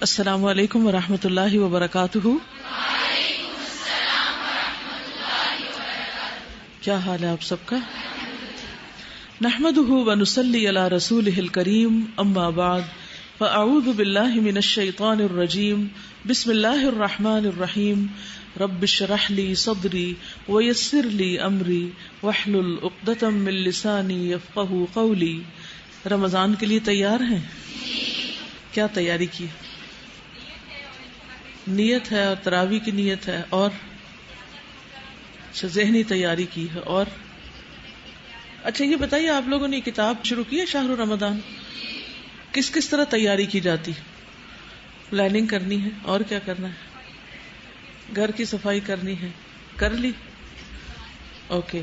السلام علیکم و رحمۃ اللہ وبرکاتہ۔ کیا حال ہے آپ سب کا؟ نحمد ونسلی علی رسول کریم اما بعد، فاعوذ باللہ من الشیطان الرجیم، بسم اللہ الرحمن الرحیم۔ رب اشرح لی صدری ویسر لی امری، واحلل عقدۃ من لسانی یفقهوا قولی۔ رمضان کے لیے تیار ہیں؟ کیا تیاری کی؟ نیت ہے اور تراوی کی نیت ہے اور اچھا، ذہنی تیاری کی ہے اور اچھا یہ بتائیے، آپ لوگوں نے کتاب شروع کی ہے شاہ رمضان؟ کس کس طرح تیاری کی جاتی؟ پلاننگ کرنی ہے اور کیا کرنا ہے؟ گھر کی صفائی کرنی ہے، کر لی؟ اوکے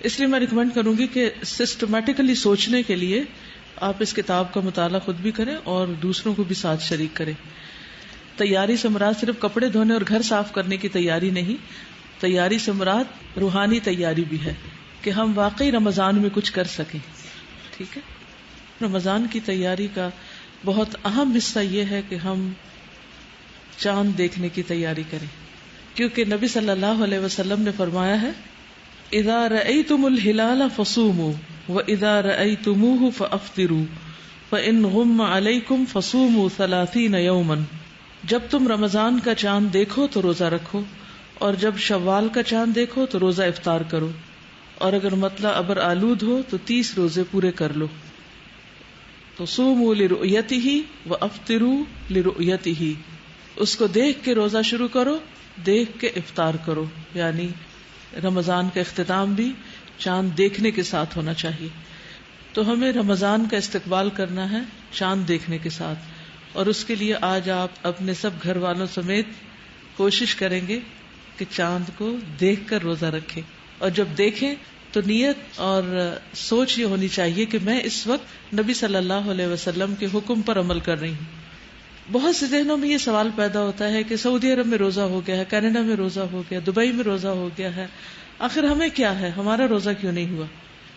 اس لیے میں ریکمینڈ کروں گی کہ سسٹمیٹیکلی سوچنے کے لیے آپ اس کتاب کا مطالعہ خود بھی کریں اور دوسروں کو بھی ساتھ شریک کریں۔ تیاری سے مراد صرف کپڑے دھونے اور گھر صاف کرنے کی تیاری نہیں، تیاری سے مراد روحانی تیاری بھی ہے کہ ہم واقعی رمضان میں کچھ کر سکیں۔ ٹھیک ہے؟ رمضان کی تیاری کا بہت اہم حصہ یہ ہے کہ ہم چاند دیکھنے کی تیاری کریں۔ کیونکہ نبی صلی اللہ علیہ وسلم نے فرمایا ہے ادار تم الحلال فسوم و ادار تم ففترو ان غم علیکم فسوم سلاثین یومن جب تم رمضان کا چاند دیکھو تو روزہ رکھو، اور جب شوال کا چاند دیکھو تو روزہ افطار کرو، اور اگر مطلب ابر آلود ہو تو تیس روزے پورے کر لو۔ تو سوم لرؤیتی ہی و افطرو لرؤیتی ہی اس کو دیکھ کے روزہ شروع کرو، دیکھ کے افطار کرو۔ یعنی رمضان کا اختتام بھی چاند دیکھنے کے ساتھ ہونا چاہیے۔ تو ہمیں رمضان کا استقبال کرنا ہے چاند دیکھنے کے ساتھ۔ اور اس کے لیے آج آپ اپنے سب گھر والوں سمیت کوشش کریں گے کہ چاند کو دیکھ کر روزہ رکھے اور جب دیکھیں تو نیت اور سوچ یہ ہونی چاہیے کہ میں اس وقت نبی صلی اللہ علیہ وسلم کے حکم پر عمل کر رہی ہوں۔ بہت سے ذہنوں میں یہ سوال پیدا ہوتا ہے کہ سعودی عرب میں روزہ ہو گیا ہے، کینیڈا میں روزہ ہو گیا، دبئی میں روزہ ہو گیا ہے۔ آخر ہمیں کیا ہے؟ ہمارا روزہ کیوں نہیں ہوا؟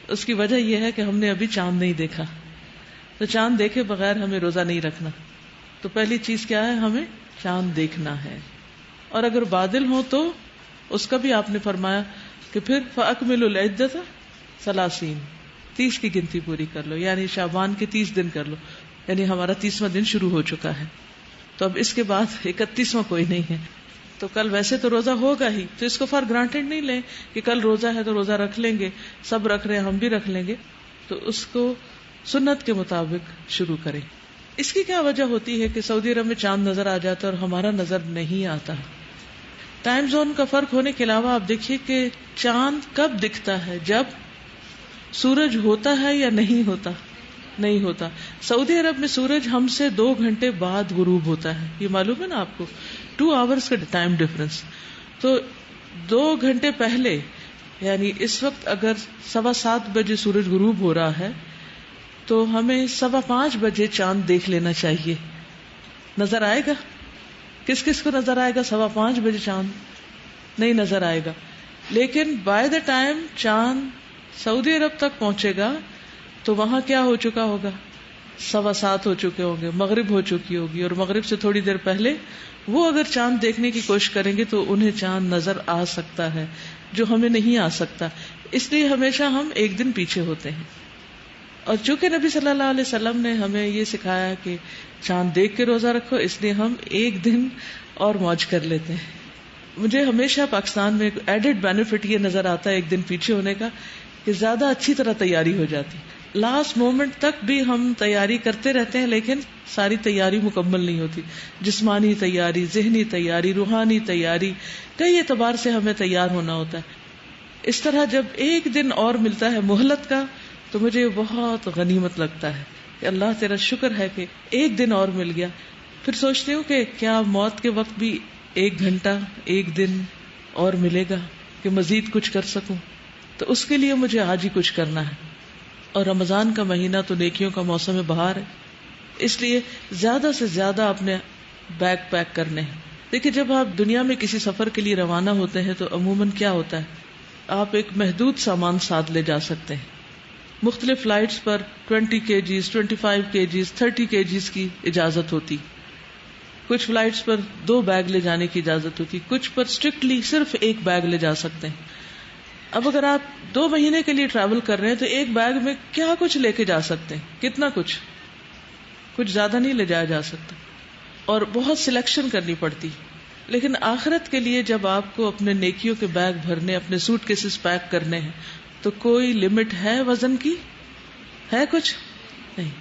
اس کی وجہ یہ ہے کہ ہم نے ابھی چاند نہیں دیکھا۔ تو چاند دیکھے بغیر ہمیں روزہ نہیں رکھنا۔ تو پہلی چیز کیا ہے؟ ہمیں چاند دیکھنا ہے۔ اور اگر بادل ہو تو اس کا بھی آپ نے فرمایا کہ پھر فکمل العدت سلاسین تیس کی گنتی پوری کر لو یعنی شابان کے تیس دن کر لو یعنی ہمارا تیسواں دن شروع ہو چکا ہے۔ تو اب اس کے بعد اکتیسواں کوئی نہیں ہے۔ تو کل ویسے تو روزہ ہوگا ہی، تو اس کو فار گرانٹیڈ نہیں لیں کہ کل روزہ ہے تو روزہ رکھ لیں گے، سب رکھ رہے ہیں، ہم بھی رکھ لیں گے۔ تو اس کو سنت کے مطابق شروع کریں۔ اس کی کیا وجہ ہوتی ہے کہ سعودی عرب میں چاند نظر آ جاتا ہے اور ہمارا نظر نہیں آتا؟ ٹائم زون کا فرق ہونے کے علاوہ آپ دیکھیے کہ چاند کب دکھتا ہے؟ جب سورج ہوتا ہے یا نہیں ہوتا؟ نہیں ہوتا۔ سعودی عرب میں سورج ہم سے دو گھنٹے بعد غروب ہوتا ہے۔ یہ معلوم ہے نا آپ کو؟ ٹو آورس کا ٹائم ڈفرنس تو دو گھنٹے پہلے یعنی اس وقت اگر سوا سات بجے سورج غروب ہو رہا ہے تو ہمیں سوا پانچ بجے چاند دیکھ لینا چاہیے۔ نظر آئے گا؟ کس کس کو نظر آئے گا سوا پانچ بجے چاند؟ نہیں نظر آئے گا۔ لیکن بائی دا ٹائم چاند سعودی عرب تک پہنچے گا تو وہاں کیا ہو چکا ہوگا؟ سوا سات ہو چکے ہوں گے، مغرب ہو چکی ہوگی۔ اور مغرب سے تھوڑی دیر پہلے وہ اگر چاند دیکھنے کی کوشش کریں گے تو انہیں چاند نظر آ سکتا ہے، جو ہمیں نہیں آ سکتا۔ اس لیے ہمیشہ ہم ایک دن پیچھے ہوتے ہیں۔ اور چونکہ نبی صلی اللہ علیہ وسلم نے ہمیں یہ سکھایا کہ چاند دیکھ کے روزہ رکھو، اس لیے ہم ایک دن اور موج کر لیتے ہیں۔ مجھے ہمیشہ پاکستان میں ایڈیڈ بینیفٹ یہ نظر آتا ہے ایک دن پیچھے ہونے کا کہ زیادہ اچھی طرح تیاری ہو جاتی۔ لاسٹ مومنٹ تک بھی ہم تیاری کرتے رہتے ہیں، لیکن ساری تیاری مکمل نہیں ہوتی۔ جسمانی تیاری، ذہنی تیاری، روحانی تیاری، کئی اعتبار سے ہمیں تیار ہونا ہوتا ہے۔ اس طرح جب ایک دن اور ملتا ہے مہلت کا تو مجھے بہت غنیمت لگتا ہے کہ اللہ تیرا شکر ہے کہ ایک دن اور مل گیا۔ پھر سوچتی ہوں کہ کیا موت کے وقت بھی ایک گھنٹہ، ایک دن اور ملے گا کہ مزید کچھ کر سکوں؟ تو اس کے لیے مجھے آج ہی کچھ کرنا ہے۔ اور رمضان کا مہینہ تو نیکیوں کا موسم بہار ہے۔ اس لیے زیادہ سے زیادہ اپنے بیگ پیک کرنے ہیں۔ دیکھیے، جب آپ دنیا میں کسی سفر کے لیے روانہ ہوتے ہیں تو عموماً کیا ہوتا ہے؟ آپ ایک محدود سامان ساتھ لے جا سکتے ہیں۔ مختلف فلائٹس پر ٹوینٹی کے جیز ٹوینٹی فائیو کے جیز تھرٹی کے جیز کی اجازت ہوتی۔ کچھ فلائٹس پر دو بیگ لے جانے کی اجازت ہوتی، کچھ پر اسٹرکٹلی صرف ایک بیگ لے جا سکتے ہیں۔ اب اگر آپ دو مہینے کے لیے ٹریول کر رہے ہیں تو ایک بیگ میں کیا کچھ لے کے جا سکتے ہیں؟ کتنا کچھ؟ کچھ زیادہ نہیں لے جایا جا سکتا۔ اور بہت سلیکشن کرنی پڑتی۔ لیکن آخرت کے لیے جب آپ کو اپنے نیکیوں کے بیگ بھرنے، اپنے سوٹ کیسز پیک کرنے ہیں تو کوئی لمٹ ہے وزن کی؟ ہے کچھ؟ نہیں۔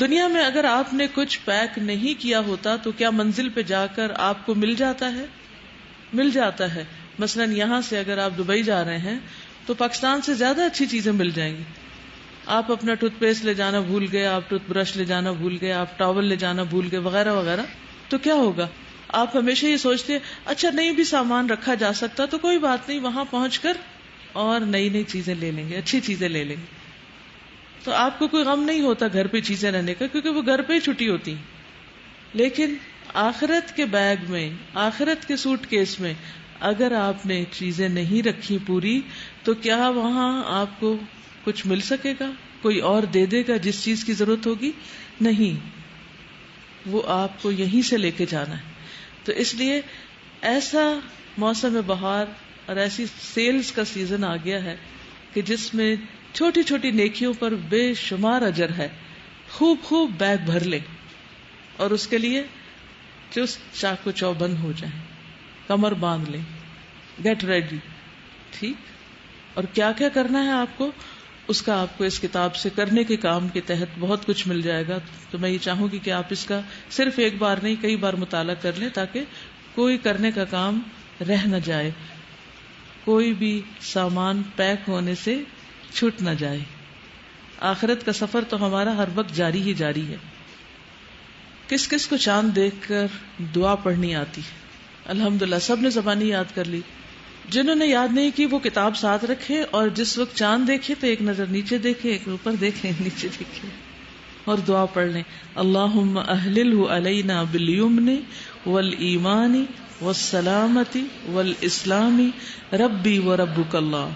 دنیا میں اگر آپ نے کچھ پیک نہیں کیا ہوتا تو کیا منزل پہ جا کر آپ کو مل جاتا ہے؟ مل جاتا ہے۔ مثلاً یہاں سے اگر آپ دبئی جا رہے ہیں تو پاکستان سے زیادہ اچھی چیزیں مل جائیں گی۔ آپ اپنا ٹوتھ پیسٹ لے جانا بھول گئے، آپ ٹوتھ برش لے جانا بھول گئے، آپ ٹاول لے جانا بھول گئے، وغیرہ وغیرہ۔ تو کیا ہوگا؟ آپ ہمیشہ یہ سوچتے اچھا نہیں بھی سامان رکھا جا سکتا تو کوئی بات نہیں، وہاں پہنچ کر اور نئی نئی چیزیں لے لیں گے، اچھی چیزیں لے لیں گے۔ تو آپ کو کوئی غم نہیں ہوتا گھر پہ چیزیں رہنے کا، کیونکہ وہ گھر پہ ہی چھٹی ہوتی۔ لیکن آخرت کے بیگ میں، آخرت کے سوٹ کیس میں اگر آپ نے چیزیں نہیں رکھی پوری، تو کیا وہاں آپ کو کچھ مل سکے گا؟ کوئی اور دے دے گا جس چیز کی ضرورت ہوگی؟ نہیں۔ وہ آپ کو یہیں سے لے کے جانا ہے۔ تو اس لیے ایسا موسم بہار اور ایسی سیلز کا سیزن آ گیا ہے کہ جس میں چھوٹی چھوٹی نیکیوں پر بے شمار اجر ہے۔ خوب خوب بیگ بھر لیں۔ اور اس کے لیے چست چاقو چوبند ہو جائیں۔ کمر باندھ لیں۔ گیٹ ریڈی ٹھیک۔ اور کیا کیا کرنا ہے آپ کو؟ اس کا آپ کو اس کتاب سے کرنے کے کام کے تحت بہت کچھ مل جائے گا۔ تو میں یہ چاہوں گی کہ آپ اس کا صرف ایک بار نہیں، کئی بار مطالعہ کر لیں تاکہ کوئی کرنے کا کام رہ نہ جائے۔ کوئی بھی سامان پیک ہونے سے چھوٹ نہ جائے۔ آخرت کا سفر تو ہمارا ہر وقت جاری ہی جاری ہے۔ کس کس کو چاند دیکھ کر دعا پڑھنی آتی الحمد للہ سب نے زبانی یاد کر لی۔ جنہوں نے یاد نہیں کی وہ کتاب ساتھ رکھے اور جس وقت چاند دیکھے تو ایک نظر نیچے دیکھے، ایک اوپر دیکھے نیچے دیکھے۔ اور دعا پڑھ لیں۔ اللہ اہل علینا بلیمن ول و سلامتی ول اسلامی ربی و رب اللہ۔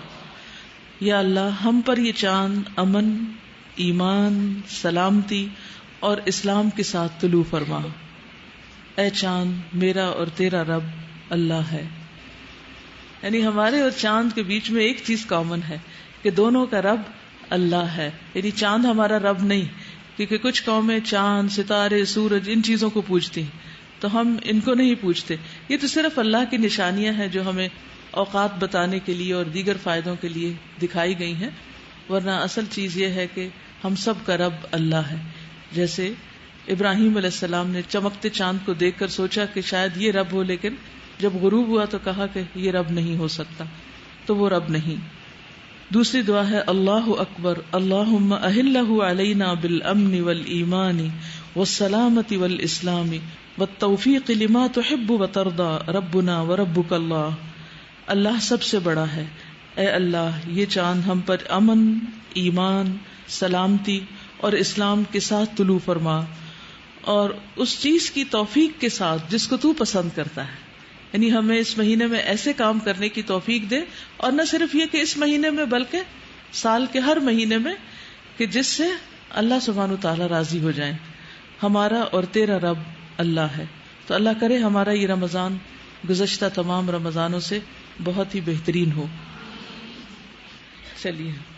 یا اللہ، ہم پر یہ چاند امن، ایمان، سلامتی اور اسلام کے ساتھ طلوع فرما۔ اے چاند، میرا اور تیرا رب اللہ ہے۔ یعنی ہمارے اور چاند کے بیچ میں ایک چیز کامن ہے کہ دونوں کا رب اللہ ہے۔ یعنی چاند ہمارا رب نہیں، کیونکہ کچھ قومیں چاند، ستارے، سورج، ان چیزوں کو پوچھتی ہیں۔ تو ہم ان کو نہیں پوچھتے۔ یہ تو صرف اللہ کی نشانیاں ہیں جو ہمیں اوقات بتانے کے لیے اور دیگر فائدوں کے لیے دکھائی گئی ہیں۔ ورنہ اصل چیز یہ ہے کہ ہم سب کا رب اللہ ہے۔ جیسے ابراہیم علیہ السلام نے چمکتے چاند کو دیکھ کر سوچا کہ شاید یہ رب ہو، لیکن جب غروب ہوا تو کہا کہ یہ رب نہیں ہو سکتا۔ تو وہ رب نہیں۔ دوسری دعا ہے، اللہ اکبر اللہ اہل علینا بال امن ول ایمانی و سلامتی ول اسلامی و توفیق لما تو حب و تردا ربنا و رب اللہ۔ اللہ سب سے بڑا ہے۔ اے اللہ، یہ چاند ہم پر امن، ایمان، سلامتی اور اسلام کے ساتھ طلوع فرما اور اس چیز کی توفیق کے ساتھ جس کو تو پسند کرتا ہے۔ یعنی ہمیں اس مہینے میں ایسے کام کرنے کی توفیق دے اور نہ صرف یہ کہ اس مہینے میں بلکہ سال کے ہر مہینے میں کہ جس سے اللہ سبحان تعالیٰ راضی ہو جائیں۔ ہمارا اور تیرا رب اللہ ہے۔ تو اللہ کرے ہمارا یہ رمضان گزشتہ تمام رمضانوں سے بہت ہی بہترین ہو۔ چلیے۔